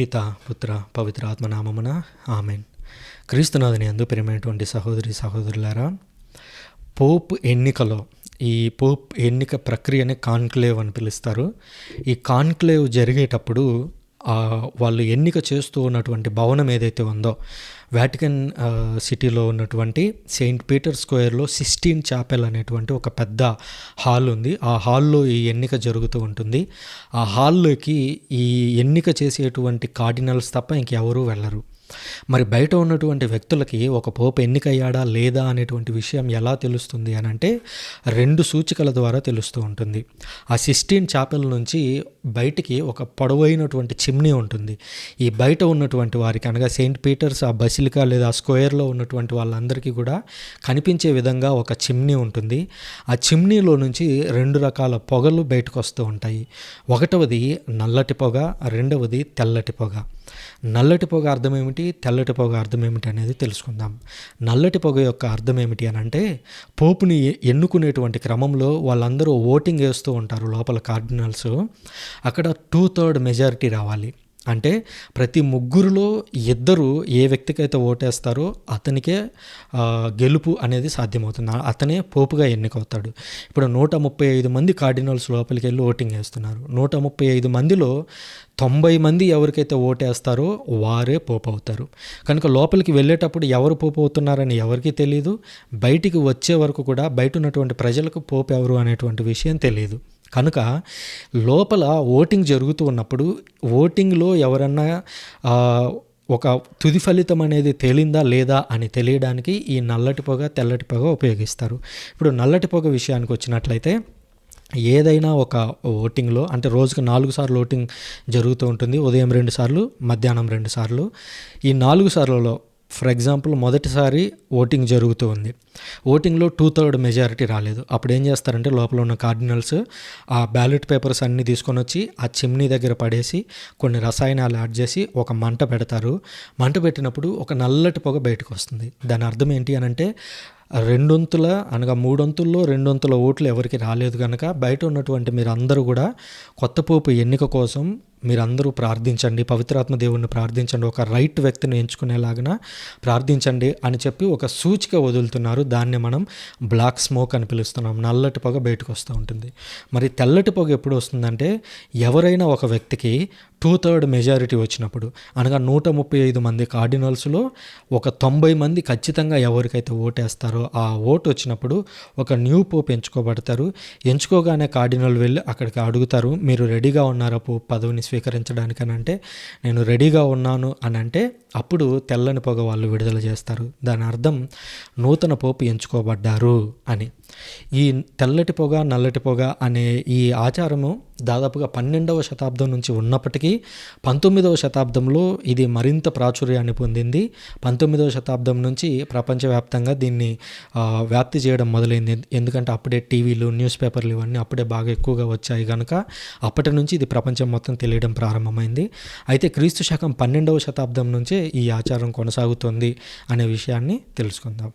పిత పుత్ర పవిత్ర ఆత్మనామమున ఆమెన్. క్రీస్తునాథుని అందు ప్రేమైనటువంటి సహోదరి సహోదరులారా పోప్ ఎన్నికలో ఈ పోప్ ఎన్నిక ప్రక్రియని కాన్క్లేవ్ అని పిలుస్తారు. ఈ కాన్క్లేవ్ జరిగేటప్పుడు వాళ్ళు ఎన్నిక చేస్తూ ఉన్నటువంటి భవనం ఏదైతే ఉందో వాటికన్ సిటీలో ఉన్నటువంటి సెయింట్ పీటర్ స్క్వేర్లో సిస్టీన్ చాపెల్ అనేటువంటి ఒక పెద్ద హాల్ ఉంది. ఆ హాల్లో ఈ ఎన్నిక జరుగుతూ ఉంటుంది. ఆ హాల్లోకి ఈ ఎన్నిక చేసేటువంటి కార్డినల్స్ తప్ప ఇంకెవరూ వెళ్ళరు. మరి బయట ఉన్నటువంటి వ్యక్తులకి ఒక పోపు ఎన్నికయ్యాడా లేదా అనేటువంటి విషయం ఎలా తెలుస్తుంది అని అంటే రెండు సూచికల ద్వారా తెలుస్తూ ఉంటుంది. ఆ సిస్టీన్ చాపెల్ నుంచి బయటికి ఒక పొడవైనటువంటి చిమ్నీ ఉంటుంది. ఈ బయట ఉన్నటువంటి వారికి అనగా సెయింట్ పీటర్స్ ఆ బసిలికా లేదా ఆ స్క్వేర్లో ఉన్నటువంటి వాళ్ళందరికీ కూడా కనిపించే విధంగా ఒక చిమ్నీ ఉంటుంది. ఆ చిమ్నీలో నుంచి రెండు రకాల పొగలు బయటకు వస్తూ ఉంటాయి. ఒకటవది నల్లటి పొగ రెండవది తెల్లటి పొగ. నల్లటి పొగ అర్థం ఏమిటి? తెల్లటి పొగ అర్థం ఏమిటి అనేది తెలుసుకుందాం. నల్లటి పొగ యొక్క అర్థం ఏమిటి అని అంటే పోపుని ఎన్నుకునేటువంటి క్రమంలో వాళ్ళందరూ ఓటింగ్ వేస్తూ ఉంటారు లోపల కార్డినల్స్. అక్కడ టూ థర్డ్ మెజారిటీ రావాలి. అంటే ప్రతి ముగ్గురులో ఇద్దరు ఏ వ్యక్తికైతే ఓటేస్తారో అతనికే గెలుపు అనేది సాధ్యమవుతుంది. అతనే పోపుగా ఎన్నికవుతాడు. ఇప్పుడు నూట ముప్పై ఐదు మంది కార్డినల్స్ లోపలికి వెళ్ళి ఓటింగ్ వేస్తున్నారు. నూట ముప్పై ఐదు మందిలో తొంభై మంది ఎవరికైతే ఓటేస్తారో వారే పోపు అవుతారు కనుక లోపలికి వెళ్ళేటప్పుడు ఎవరు పోపు అవుతున్నారని ఎవరికీ తెలియదు బయటికి వచ్చే వరకు కూడా బయట ఉన్నటువంటి ప్రజలకు పోపు ఎవరు అనేటువంటి విషయం తెలియదు కనుక లోపల ఓటింగ్ జరుగుతూ ఉన్నప్పుడు ఓటింగ్లో ఎవరన్నా ఒక తుది ఫలితం అనేది తేలిందా లేదా అని తెలియడానికి ఈ నల్లటి పొగ తెల్లటి పొగ ఉపయోగిస్తారు. ఇప్పుడు నల్లటి పొగ విషయానికి వచ్చినట్లయితే ఏదైనా ఒక ఓటింగ్లో అంటే రోజుకు నాలుగు సార్లు ఓటింగ్ జరుగుతూ ఉంటుంది. ఉదయం రెండు సార్లు మధ్యాహ్నం రెండు సార్లు. ఈ నాలుగు సార్లలో ఫర్ ఎగ్జాంపుల్ మొదటిసారి ఓటింగ్ జరుగుతూ ఉంది. ఓటింగ్లో టూ థర్డ్ మెజారిటీ రాలేదు. అప్పుడు ఏం చేస్తారంటే లోపల ఉన్న కార్డినల్స్ ఆ బ్యాలెట్ పేపర్స్ అన్నీ తీసుకొని వచ్చి ఆ చిమ్నీ దగ్గర పడేసి కొన్ని రసాయనాలు యాడ్ చేసి ఒక మంట పెడతారు. మంట పెట్టినప్పుడు ఒక నల్లటి పొగ బయటకు వస్తుంది. దాని అర్థం ఏంటి అని అంటే రెండొంతుల అనగా మూడొంతుల్లో రెండొంతుల ఓట్లు ఎవరికి రాలేదు కనుక బయట ఉన్నటువంటి మీరందరూ కూడా కొత్త పోపు ఎన్నిక కోసం మీరందరూ ప్రార్థించండి పవిత్రాత్మ దేవుణ్ణి ప్రార్థించండి ఒక రైట్ వ్యక్తిని ఎంచుకునేలాగా ప్రార్థించండి అని చెప్పి ఒక సూచిక వదులుతున్నారు. దాన్ని మనం బ్లాక్ స్మోక్ అని పిలుస్తున్నాం. నల్లటి పొగ బయటకు వస్తూ ఉంటుంది. మరి తెల్లటి పొగ ఎప్పుడు వస్తుందంటే ఎవరైనా ఒక వ్యక్తికి టూ థర్డ్ మెజారిటీ వచ్చినప్పుడు అనగా నూట ముప్పై ఐదు మంది కార్డినల్స్లో ఒక తొంభై మంది ఖచ్చితంగా ఎవరికైతే ఓటేస్తారో ఆ ఓటు వచ్చినప్పుడు ఒక న్యూ పోప్ ఎంచుకోబడతారు. ఎంచుకోగానే కార్డినల్ వెళ్ళి అక్కడికి అడుగుతారు మీరు రెడీగా ఉన్నారా పోప్ పదవిని స్వీకరించడానికి అని అంటే నేను రెడీగా ఉన్నాను అని అంటే అప్పుడు తెల్లని పొగ వాళ్ళు విడుదల చేస్తారు. దాని అర్థం నూతన పోపు ఎంచుకోబడ్డారు అని. ఈ తెల్లటి పొగ నల్లటి పొగ అనే ఈ ఆచారము దాదాపుగా పన్నెండవ శతాబ్దం నుంచి ఉన్నప్పటికీ పంతొమ్మిదవ శతాబ్దంలో ఇది మరింత ప్రాచుర్యాన్ని పొందింది. పంతొమ్మిదవ శతాబ్దం నుంచి ప్రపంచవ్యాప్తంగా దీన్ని వ్యాప్తి చేయడం మొదలైంది. ఎందుకంటే అప్పుడే టీవీలు న్యూస్ పేపర్లు ఇవన్నీ అప్పుడే బాగా ఎక్కువగా వచ్చాయి కనుక అప్పటి నుంచి ఇది ప్రపంచం మొత్తం తెలియడం ప్రారంభమైంది. అయితే క్రీస్తు శకం పన్నెండవ శతాబ్దం నుంచి ఈ ఆచారం కొనసాగుతుంది అనే విషయాన్ని తెలుసుకుందాం.